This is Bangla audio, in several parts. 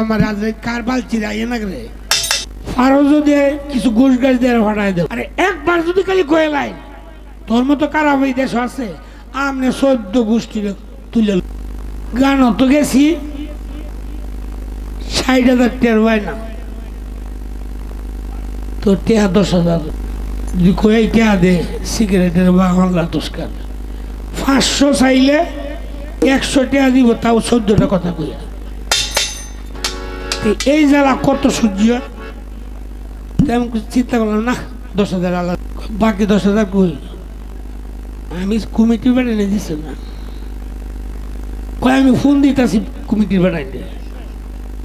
আমার আজ কার না রে? আরও যদি কিছু ঘুষ গাছ দিয়ে ফাটাই দেব আরে একবার যদি খালি কয়ে লাই তোর মতো খারাপ এই দেশ আছে আমনে গোষ্ঠী তুলে গান তো গেছি ষাট হাজার টের হয় না। তো টেহা দশ হাজার যদি কয়ে টেহা দে সিগারেটের বা হল্লা তুস্কার। পাঁচশো চাইলে একশো টেহা দিব তাও চোদ্দটা কথা কইয়া। এই জ্বালা কত তেমন কিছু চিন্তা করলাম না দশ হাজার আলাদা, বাকি দশ হাজার কই? আমি কমিটি বেড়াইনে দিছে না। কয়, আমি ফোন দিতেছি কমিটির বেড়াইনে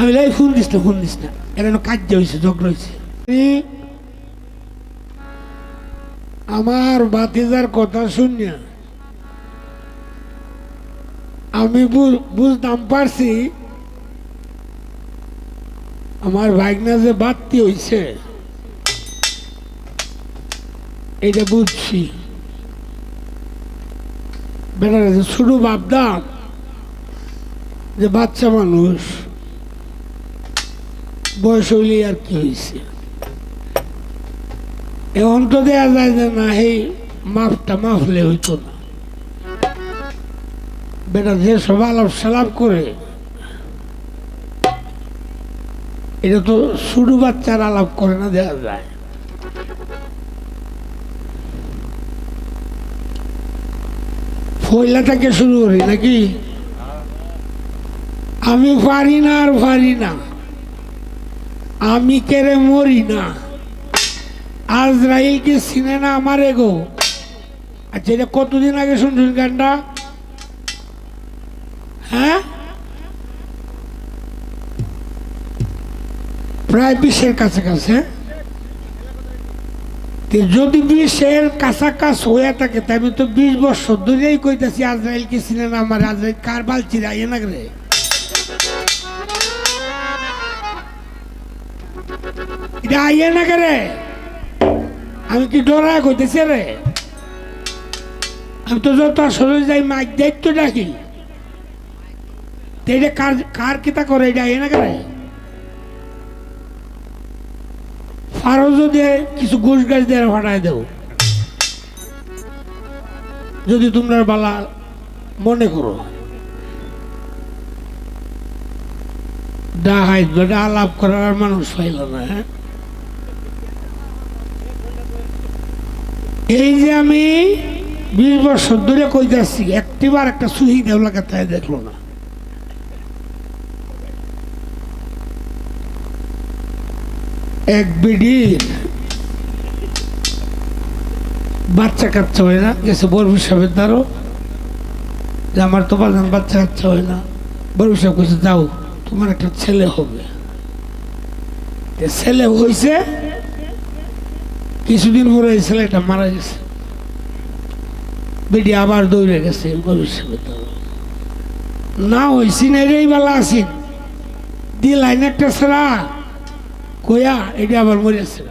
আমি লাই ফোন দিস না, ফোন দিস না। এখানে কাজ হয়েছে ঝগড়া হয়েছে আমার বাতিজার কথা শুনিয়া আমি বুঝতাম পারছি আমার ভাগনা যে বাড়তি হইছে, এটা বুঝছি। বেটারা যে শুরু ভাবতাম যে বাচ্চা মানুষ, বয়স হইলে আর কি হয়েছে এখন তো দেয়া যায় যে না, এই মাফটা মাফলে হইতো না। বেটা যে সব আলাপ সালাপ করে এটা তো শুরু বাচ্চার আলাপ করে না দেওয়া যায়। ফয়লা থেকে শুরু করি, নাকি? আমি পারি না আর পারি না। আমি কেড়ে মরি না। আজরাইল কি চিনে না আমার এগো আচ্ছা এটা কতদিন আগে শুনছেন গানটা? প্রায় বিশের কাছাকাছি তো যদি বিশের কাছাকাছি হয়ে থাকে তাই আমি তো বিশ বছর ধরেই কইতেছি আজরাইল কি না আমার, আজরাইল কার বালছি রাইয়ে না রে? এটা আইয়ে না আমি কি ডরা কইতেছি রে? আমি তো যত আসলে যাই, মাইক দায়িত্ব ডাকি। এটা কার কার কিতা করে, এটা আইয়ে না রে? আরও যদি কিছু ঘুষ গাছ দিয়ে ফাটাই দেও। যদি তোমরা বালা মনে করো। ডাহাই বেটা আলাপ করার মানুষ পাইল না হ্যাঁ? এই যে আমি বিশ বছর ধরে কইতাছি, একটিবার একটা সুহি দেওলাকে তাই দেখল না। এক বিডির বাচ্চা কাচ্চা হয় না, গেছে বরফি সাহেবের দ্বারও। যে আমার তো বাজান বাচ্চা কাচ্চা হয় না। বরফি সাহেব কইছে, যাও, তোমার একটা ছেলে হবে। ছেলে হয়েছে কিছুদিন পরে এই ছেলেটা মারা গেছে। বেটি আবার দৌড়ে গেছে বরফি সাহেবের না হয়েছি না রে বেলা আছি। দিলাইন একটা সেরা কয়া, এটা আবার মরেছে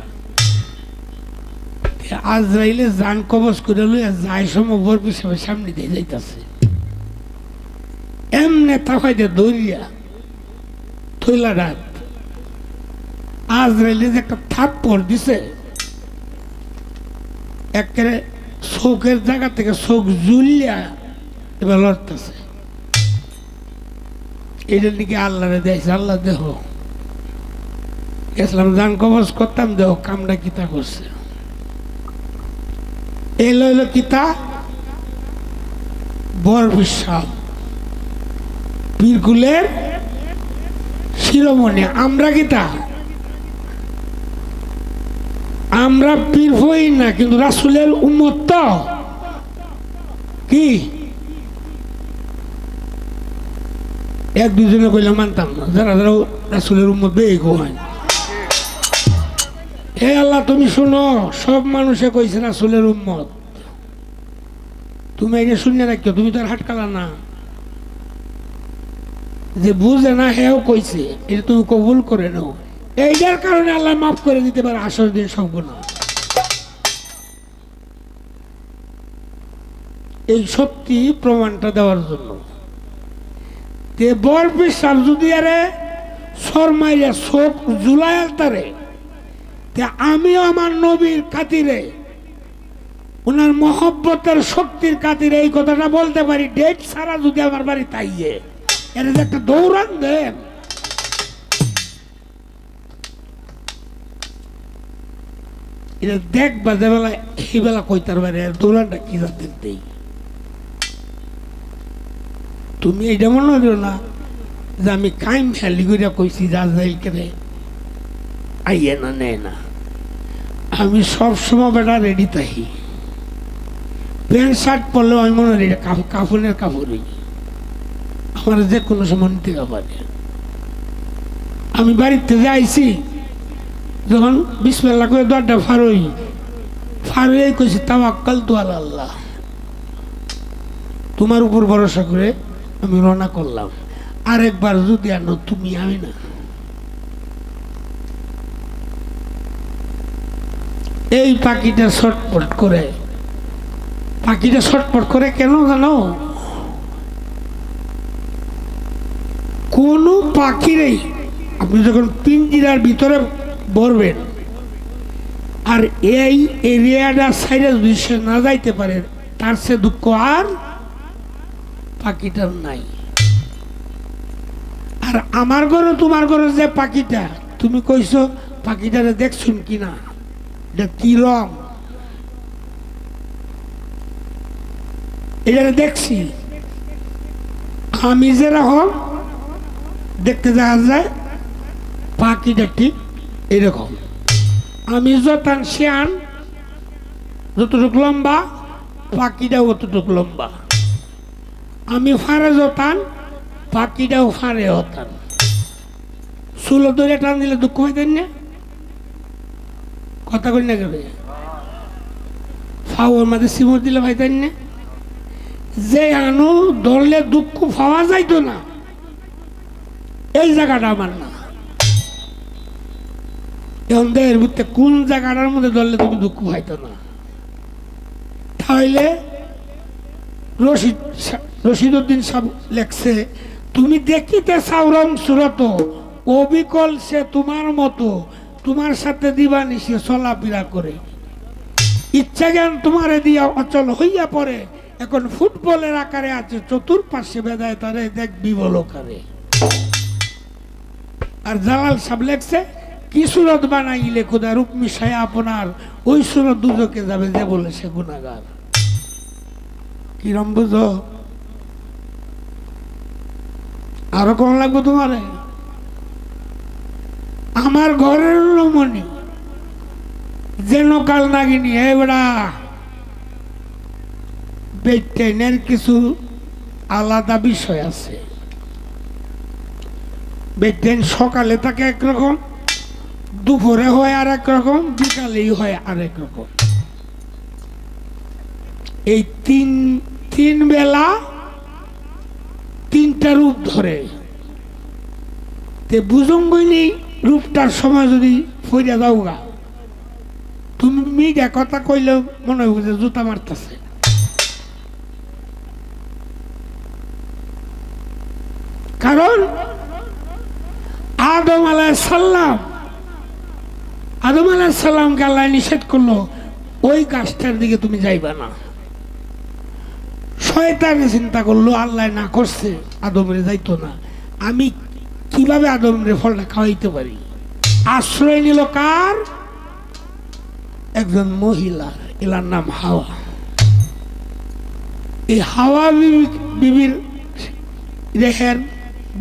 আজরাইলে জান কবজ করে লইয়া যাই সময় বর পিছনে সামনে দিয়ে যাইতাছে। এমনে তাকাইতে দৌড়িয়া থইলা রাত। আজরাইলে যে একটা থাপ্পড় দিছে, একেবারে চোখের জায়গা থেকে চোখ জুলিয়া এবার লড়তেছে। এটা নাকি আল্লাহরে দিয়েছে আল্লাহ দেহ। গেছিলাম জান কবজ করতাম, দেহ কামটা কিতা করছে। এই লইল কিতা? বর বিশ্বাস পীরকুলের শিরোমণি। আমরা কিতা? আমরা পীর হই না, কিন্তু রাসুলের উম্মত তো। কি? এক দুজনে কইলে মানতাম না। যারা যারা রাসুলের উম্মত বেয়ে হয় হে আল্লাহ, তুমি শোনো, সব মানুষে কইছে রাসুলের উম্মত। তুমি এটা শুনে রাখিও, তুমি তো আর হাটকালা না। যে বুঝে না, হেও কইছে, এটা তুমি কবুল করে নাও। এইটার কারণে আল্লাহ মাফ করে দিতে পারে, আসর দিন না এই সত্যি প্রমাণটা দেওয়ার জন্য। তে বর বিশ্বাস যদি আরে শর্মাইলে শোক জুলাই আলতারে তে আমিও আমার নবীর খাতিরে, ওনার মহব্বতের শক্তির খাতিরে এই কথাটা বলতে পারি। ডেট ছাড়া যদি আমার বাড়ি তাইয়ে এর একটা দৌড়ান দেন। এটা দেখবা যে বেলা, এই বেলা কইতার বাড়ি দৌড়ানটা কি জাতের দেই? তুমি এইটা মনে হলো না যে আমি কাইম খেলি করে কইছি যাই করে আইয়ে না নেয় না। আমি সব সময় বেটা রেডি থাকি প্যান্ট, শার্ট পরলেও আমি মনে কাপ- কাপড়ের কাপড়ই। আমার যে কোনো সময় নিতে পারে। আমি বাড়িতে যে আইছি, যখন বিসমেল্লা করে দরটা ফারই ফারই কইছি, তাওয়াক্কাল তো আল্লাহ। তোমার উপর ভরসা করে আমি রওনা করলাম। আরেকবার যদি আনো, তুমি আমি না। এই পাখিটা ছটপট করে। পাখিটা ছটপট করে কেন জানো? কোনো পাখিরই আপনি যখন পিঞ্জিরার ভিতরে ভরবেন আর এই এরিয়াটা সাইডে যদি সে না যাইতে পারে, তার সে দুঃখ আর পাখিটার নাই। আর আমার ঘরে, তোমার ঘরে যে পাখিটা, তুমি কইছো পাখিটারে দেখছুন কিনা? এটা কি রং এটা দেখছি। আমি যেরকম দেখতে দেখা যায়, পাখিটা ঠিক এরকম। আমি যতান শিয়ান, যতটুক লম্বা, পাখিটাও অতটুক লম্বা। আমি ফারে যতান, পাখিটাও ফারে হতান চুলো ধরে টান দিলে দুঃখ হইতেন না? কথা কই না কেন? ফাওয়ার মাঝে সিমর দিলে ভাইতেন না? যে আনু ধরলে দুঃখ পাওয়া যাইতো না। এই জায়গাটা আমার না। এখন দেহের কোন জায়গাটার মধ্যে ধরলে তুমি দুঃখ পাইতো না? তাহলে রশিদ সা- রশিদুদ্দিন সাহেব লেখছে, তুমি দেখিতে সাউরং সুরত, অবিকল সে তোমার মতো তোমার সাথে দিবানি, সে চলাফেরা করে। ইচ্ছা জ্ঞান তোমারে দিয়া অচল হইয়া পড়ে। এখন ফুটবলের আকারে আছে চতুর্পাশে বেদায় তারে দেখবি বলকারে আর জালাল সাহেব লেখছে, কি সুরত বানাইলে খুদা রূপ মিশায় আপনার, ওই সুরত দুজকে যাবে যে বলে সে গুণাগার কিরম বুঝো? আরও কম লাগবে তোমারে? আমার ঘরের রমণী। যেন কাল নাগিনী এবারা বেটেনের কিছু আলাদা বিষয় আছে। বেটেন সকালে থাকে একরকম দুপুরে হয় আর রকম, বিকালেই হয় আর এক রকম। এই তিন তিন বেলা তিনটা রূপ ধরে। তে বুজঙ্গইনি রূপটার সময় যদি ফইরা যাও গা তুমি মিডিয়া কথা কইলে মনে হবে যে জুতা মারতেছে। কারণ আদম আলাহ সাল্লাম আদম আলাহ সাল্লামকে আল্লাহ নিষেধ করল, ওই গাছটার দিকে তুমি যাইবা না। শয়তানে চিন্তা করল, আল্লাহ না করছে, আদমরে যাইতো না। আমি কীভাবে আদমরে ফলটা খাওয়াইতে পারি? আশ্রয় নিল কার? একজন মহিলা, এলার নাম হাওয়া। এই হাওয়া বিবির রেহের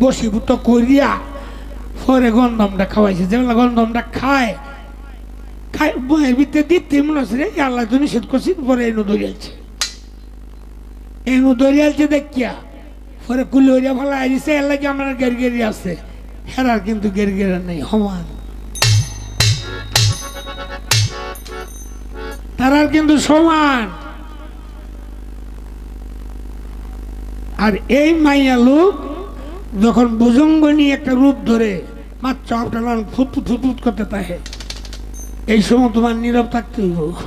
বসীভূত করিয়া পরে গন্ধমটা খাওয়াইছে। যেগুলা গন্ধমটা খায় খায় বইয়ের ভিতরে দিতে মনে হচ্ছে রে আল্লাহ তো নিষেধ করছি পরে এনু ধরিয়াছে এনু ধরিয়াছে দেখিয়া, পরে কুলি হইয়া ভালো আইছে এর লাগে আমার গের গেরি আছে। হেরার কিন্তু গের গেরা নেই সমান তারার কিন্তু সমান। আর এই মাইয়া লোক যখন ভুজঙ্গ নিয়ে একটা রূপ ধরে মাত্র ফুটফুট ফুটফুট করতে থাকে, এই সময় তোমার নীরব থাকতে হইব।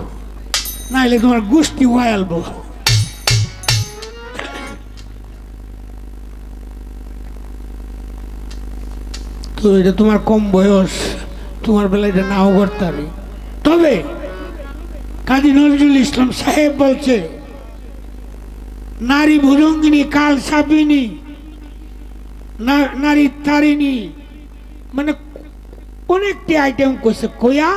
নাইলে তোমার গোষ্ঠী ওয়াইলব তো এটা তোমার কম বয়স। তোমার বেলা এটা নাও করতে তবে কাজী নজরুল ইসলাম সাহেব বলছে, নারী ভুজঙ্গিনী কাল সাপিনী নারী তারিণী মানে অনেকটি আইটেম কইছে, কইয়া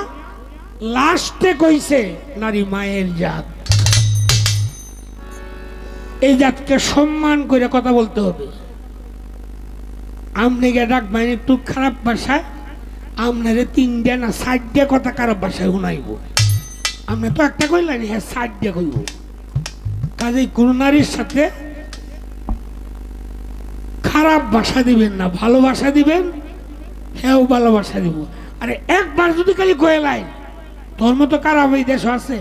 লাস্টে কইছে নারী মায়ের জাত। এই জাতকে সম্মান করে কথা বলতে হবে। আমনে গিয়ে ডাকবেন একটু খারাপ ভাষায় আপনারে তিনটে না চারটে কথা খারাপ ভাষায় শুনাইব। আপনি তো একটা কইলেন হ্যাঁ চারটে কইব। কাজেই কোনো নারীর সাথে খারাপ ভাষা দিবেন না ভালোবাসা দিবেন হ্যাঁ ভালোবাসা দিব। আরে একবার যদি খালি কয়ে লাই, তোর মতো খারাপ এই দেশ আছে,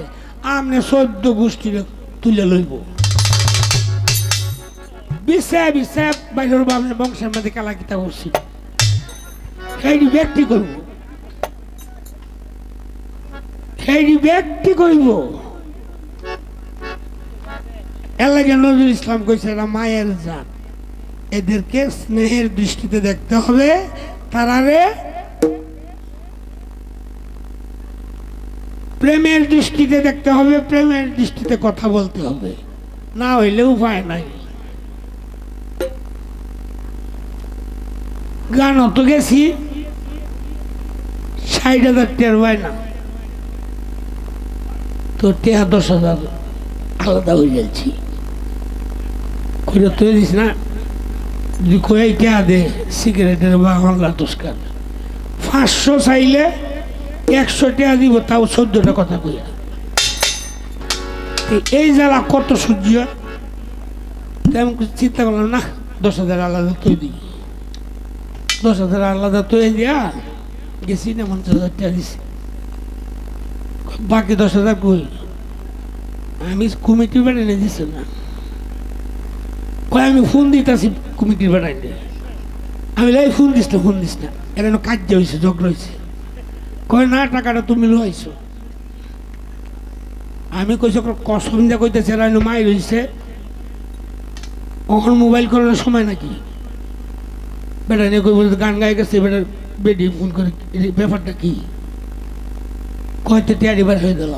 আমনে সদ্য গোষ্ঠীর তুলে লইব। বিষয় বিষয় বাইরের বামনে বংশের মধ্যে কালা কিতাব করছি সেই ব্যক্তি করব সেই ব্যক্তি করব এলাকা নজরুল ইসলাম কইছে, এরা মায়ের জাত। এদেরকে স্নেহের দৃষ্টিতে দেখতে হবে। তারারে প্রেমের দৃষ্টিতে দেখতে হবে, প্রেমের দৃষ্টিতে কথা বলতে হবে। না হইলে উপায় নাই। গান অত গেছি, ষাট হাজার টের পায় না। তো টেহা দশ হাজার আলাদা হয়ে যাচ্ছি করে তুই দিস না, যদি কয়ে টেহা দে, সিগারেটের বা হল্লা তুস্কার পাঁচশো চাইলে একশো টাকা দিব, তাও চোদ্দটা কথা কইয়া। তো এই জ্বালা কত সহ্য হয়? কিছু চিন্তা করলাম, না, দশ হাজার আলাদা দিই দশ আলাদা তুই দিয়া গেছি না পঞ্চাশ হাজার দিছি। বাকি দশ হাজার কই আমি কমিটি বেড়াইনে, দিছি না। কয়, আমি ফোন দিতেছি কমিটির বেড়াইনে আমি লাই ফোন দিস না ফোন দিস না। এটা কাজ হয়েছে ঝগড়া হয়েছে কয়, না, টাকাটা তুমি লইছো আমি কইছি কসম দিয়ে কইতেছে, এরা মাই রয়েছে ওখানে মোবাইল করার সময় নাকি? বেটা নিয়ে কই বলতে গান গাই গেছে বেটার বেডি ফোন করে এই ব্যাপারটা কি কয়তে টিয়ারি বার হয়ে গেল